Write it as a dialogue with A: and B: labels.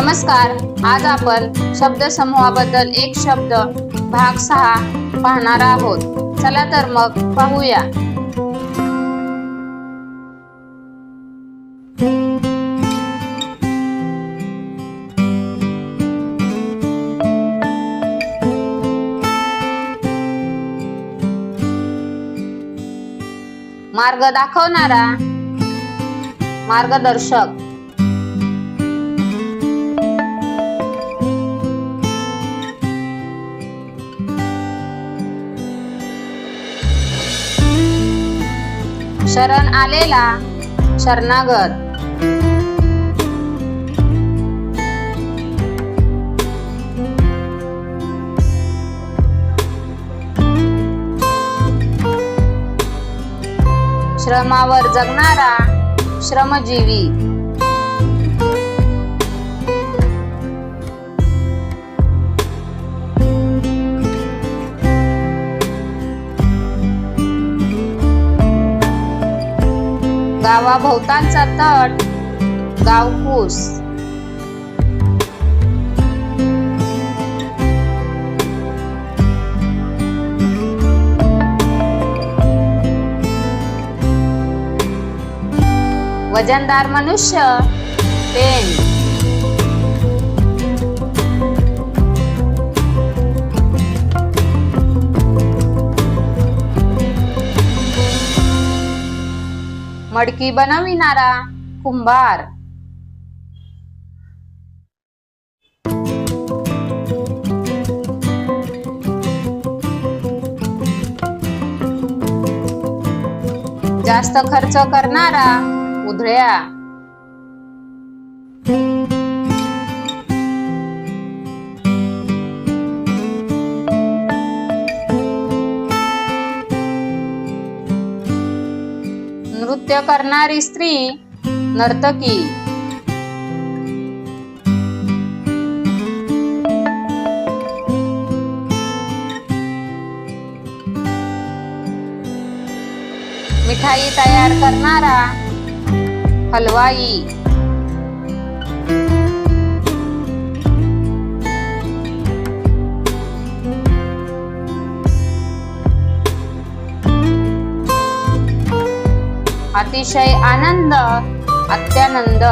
A: नमस्कार. आज आपण शब्दसमूहाबद्दल एक शब्द भाग सहा पाहणार आहोत. चला तर मग पाहूया. मार्ग दाखवणारा मार्गदर्शक. शरण आलेला शरणागत. श्रमावर जगणारा श्रमजीवी. गावाभोवतालचा तट गावपूस वजनदार मनुष्य पेन. मडकी बनविणारा कुंभार. जास्त खर्च करणारा उधळ्या. नृत्य करणारी स्त्री नर्तकी. मिठाई तयार करणारा हलवाई. अतिशय आनंद अत्यानंद.